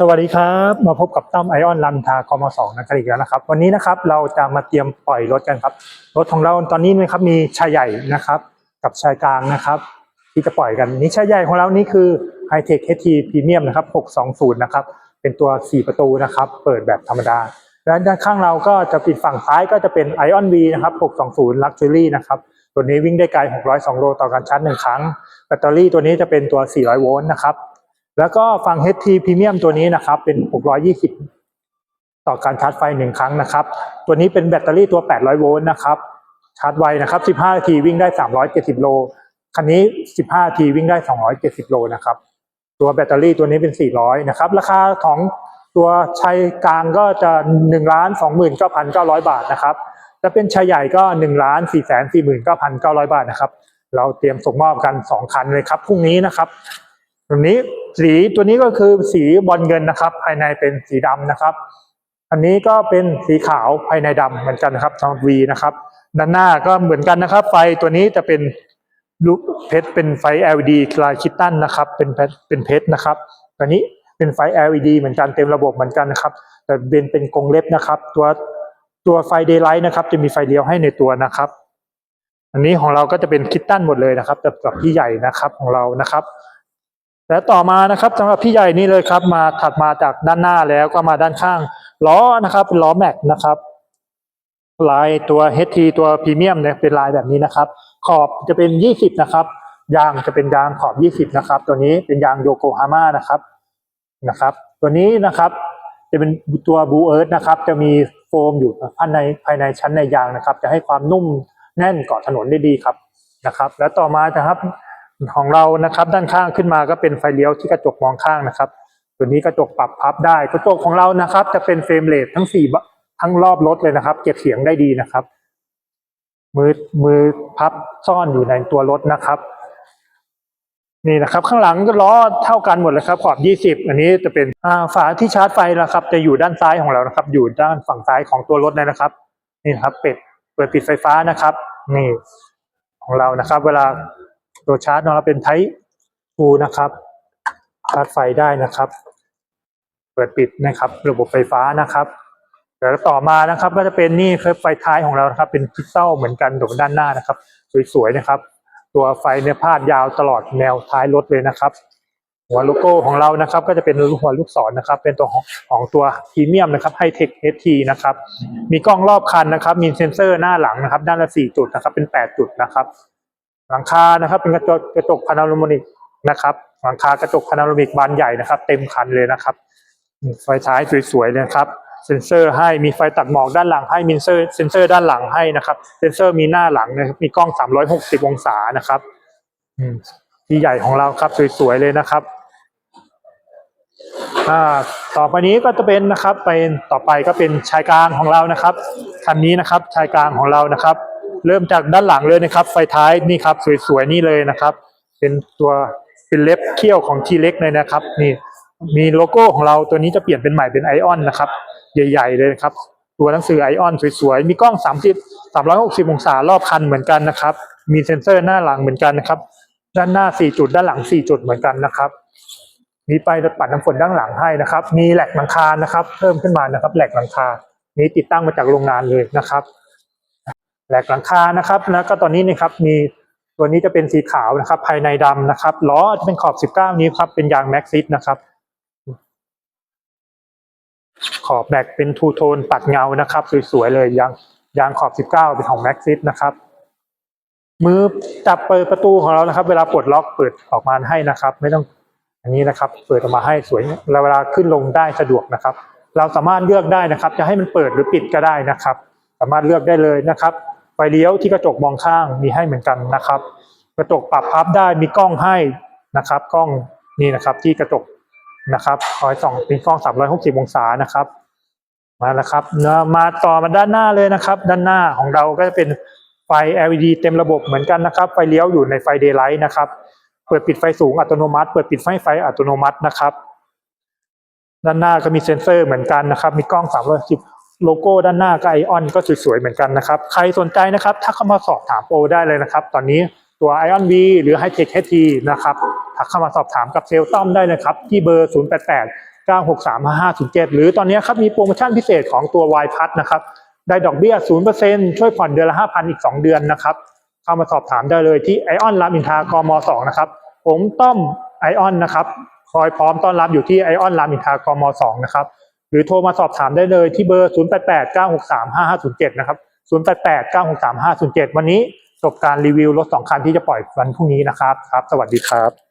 สวัสดีครับ มาพบกับตั้มไอออนลันทากมสองนะครับอีกแล้วนะครับ วันนี้นะครับเราจะมาเตรียมปล่อยรถกันครับ รถของเราตอนนี้นะครับมีชายใหญ่นะครับ กับชายกลางนะครับ ที่จะปล่อยกันนี่ชายใหญ่ของเรานี่คือ High Tech HT Premium นะครับ620นะครับเป็นตัว 4 ประตูนะครับ เปิดแบบธรรมดาและด้านข้างเราก็จะปิดฝั่งท้ายก็จะเป็น Ion V นะครับ620 Luxury นะครับตัวนี้วิ่งได้ไกล 602 โลต่อการชาร์จ1ครั้งแบตเตอรี่ตัวนี้จะเป็นตัว 400 โวลต์นะครับ แล้วก็ฟัง HT Premium ตัวนี้นะครับ เป็น 620 ต่อการชาร์จไฟ 1 ครั้งนะครับ ตัวนี้เป็นแบตเตอรี่ตัว 800 โวลต์นะครับ ชาร์จไวนะครับ 15 นาทีวิ่งได้ 370 โล คันนี้ 15 นาทีวิ่งได้ 270 โลนะครับ ตัวแบตเตอรี่ตัวนี้เป็น 400 นะครับ ราคาของตัวชัยกลางก็จะ1ล้าน29,900 บาทนะครับจะเป็นชัยใหญ่ก็1ล้าน449,900 บาทนะครับ เราเตรียมส่งมอบกัน 2 คันเลยครับพรุ่งนี้นะครับ ตัวนี้สีตัวนี้ก็คือสีบอลเงินนะครับ ภายในเป็นสีดำนะครับ อันนี้ก็เป็นสีขาวภายในดำเหมือนกันนะครับสำหรับ V นะครับ ด้านหน้าก็เหมือนกันนะครับ ไฟตัวนี้จะเป็นลูกเพชรเป็นไฟ LED คลายคิตตันนะครับ เป็นเพชรเป็นเพชรนะครับตัวนี้เป็นไฟ LED เหมือนกันเต็มระบบเหมือนกันนะครับ แต่เป็นเป็นกรงเล็บนะครับ ตัวตัวไฟเดย์ไลท์นะครับ จะมีไฟเลี้ยวให้ในตัวนะครับ อันนี้ของเราก็จะเป็นคิตตันหมดเลยนะครับแต่กับพี่ใหญ่นะครับของเรานะครับ และต่อมานะครับสำหรับพี่ใหญ่นี่เลยครับ มาถัดมาจากด้านหน้าแล้วก็มาด้านข้างล้อนะครับเป็นล้อแม็กนะครับลายตัว HT ตัวพรีเมียมเนี่ยเป็นลายแบบนี้นะครับ ขอบจะเป็น 20 นะครับยางจะเป็นยางขอบ 20 นะครับ ตัวนี้เป็นยางโยโกฮาม่านะครับนะครับ ตัวนี้นะครับจะเป็นตัวบูเอิร์ธนะครับ จะมีโฟมอยู่ภายในภายในชั้นในยางนะครับ จะให้ความนุ่มแน่นเกาะถนนได้ดีครับนะครับ แล้วต่อมานะครับ ของเรานะครับด้านข้างขึ้นมาก็เป็นไฟเลี้ยวที่กระจกมองข้างนะครับ ตัวนี้กระจกปรับพับได้กระจกของเรานะครับ จะเป็นเฟรมเรททั้งสี่ทั้งรอบรถเลยนะครับ เก็บเสียงได้ดีนะครับ มือมือพับซ่อนอยู่ในตัวรถนะครับนี่นะครับข้างหลังก็ล้อเท่ากันหมดเลยครับขอบ 20 อันนี้จะเป็นฝาที่ชาร์จไฟนะครับ จะอยู่ด้านซ้ายของเรานะครับ อยู่ด้านฝั่งซ้ายของตัวรถเลยนะครับ นี่นะครับ เปิดเปิดปิดไฟฟ้านะครับ นี่ของเรานะครับ เวลา ตัวชาร์จของเราเป็นไทป์ฟูนะครับชาร์จไฟได้นะครับ เปิดปิดนะครับ ระบบไฟฟ้านะครับแล้วต่อมานะครับ ก็จะเป็นนี่คือไฟท้ายของเรานะครับ เป็นคริสตัลเหมือนกันตรงด้านหน้านะครับ สวยๆนะครับ ตัวไฟเนี่ยพาดยาวตลอดแนวท้ายรถเลยนะครับ หัวโลโก้ของเรานะครับ ก็จะเป็นหัวลูกศรนะครับ เป็นตัวของของตัวพรีเมียมนะครับไฮเทคเอทีนะครับ มีกล้องรอบคันนะครับ มีเซ็นเซอร์หน้าหลังนะครับ ด้านละสี่จุดนะครับ เป็นแปดจุดนะครับ หลังคานะครับ เป็นกระจกกระจกพานาโรมิกนะครับ หลังคากระจกพานาโรมิกบานใหญ่นะครับ เต็มคันเลยนะครับ ไฟท้ายสวยๆเลยนะครับเซนเซอร์ให้มีไฟตัดหมอกด้านหลังให้มีเซนเซอร์เซนเซอร์ด้านหลังให้นะครับเซนเซอร์มีหน้าหลังนะครับมีกล้อง 360 องศานะครับอืมที่ใหญ่ของเราครับสวยๆเลยนะครับอ่าต่อไปนี้ก็จะเป็นนะครับเป็นต่อไปก็เป็นชายกลางของเรานะครับคันนี้นะครับชายกลางของเรานะครับ เริ่มจากด้านหลังเลยนะครับ ไฟท้ายนี่ครับ สวยๆนี่เลยนะครับ เป็นตัวเป็นเล็บเขี้ยวของทีเล็กเลยนะครับ นี่มีโลโก้ของเราตัวนี้จะเปลี่ยนเป็นใหม่เป็นไอออนนะครับ ใหญ่ ๆ เลยนะครับ ตัวหนังสือไอออนสวยๆ มีกล้อง 30 360 องศารอบคันเหมือนกันนะครับ มีเซ็นเซอร์หน้าหลังเหมือนกันนะครับ ด้านหน้า 4 จุดด้านหลัง 4 จุดเหมือนกันนะครับ มีไฟปัดน้ำฝนด้านหลังให้นะครับ มีแหลกหลังคานะครับ เพิ่มขึ้นมานะครับแหลกหลังคานี้ติดตั้งมาจากโรงงานเลยนะครับ แหลกหลังคานะครับแล้วก็ตอนนี้นะครับมีตัวนี้จะเป็นสีขาวนะครับ ภายในดำนะครับล้อจะเป็นขอบ 19 นิ้วครับ เป็นยางแม็กซิสนะครับ ขอบแม็กเป็นทูโทนปัดเงานะครับสวยๆเลยยางยางขอบ 19 เป็นของแม็กซิสนะครับ มือจับเปิดประตูของเรานะครับ เวลาปลดล็อกเปิดออกมาให้นะครับ ไม่ต้องอันนี้นะครับ เปิดออกมาให้สวยแล้วเวลาขึ้นลงได้สะดวกนะครับ เราสามารถเลือกได้นะครับ จะให้มันเปิดหรือปิดก็ได้นะครับ สามารถเลือกได้เลยนะครับ ไฟเลี้ยวที่กระจกมองข้างมีให้เหมือนกันนะครับ กระจกปรับพับได้มีกล้องให้นะครับ กล้องนี่นะครับที่กระจกนะครับคอยส่องเป็นกล้อง 360 องศานะครับมาแล้วครับเนื้อมาต่อมาด้านหน้าเลยนะครับ ด้านหน้าของเราก็จะเป็นไฟ LED เต็มระบบเหมือนกันนะครับ ไฟเลี้ยวอยู่ในไฟ Daylight นะครับ เปิดปิดไฟสูงอัตโนมัติ เปิดปิดไฟไฟอัตโนมัตินะครับ ด้านหน้าก็มีเซ็นเซอร์เหมือนกันนะครับ มีกล้อง310 โลโก้ด้านหน้าก็ไอออนก็สวยๆเหมือนกันนะครับ ใครสนใจนะครับถ้าเข้ามาสอบถามโปรได้เลยนะครับ ตอนนี้ตัว Ion V หรือ Hightech HT นะครับทักเข้ามาสอบถามกับเซลล์ต้อมได้เลยครับ ที่เบอร์ 088 9635507 หรือตอนนี้ครับมีโปรโมชั่นพิเศษของตัว Y พัทนะครับ ได้ดอกเบี้ย 0%ช่วยผ่อนเดือนละ 5,000 อีก 2 เดือนนะครับ เข้ามาสอบถามได้เลยที่ไอออนรามอินทากม 2 นะครับ ผมต้อมไอออนนะครับ คอยพร้อมต้อนรับอยู่ที่ไอออนรามอินทากม 2 นะครับ หรือโทรมาสอบถามได้เลยที่เบอร์ 0889635507 นะครับ 0889635507 วันนี้จบการรีวิวรถ2คันที่จะปล่อยวันพรุ่งนี้นะครับครับ สวัสดีครับ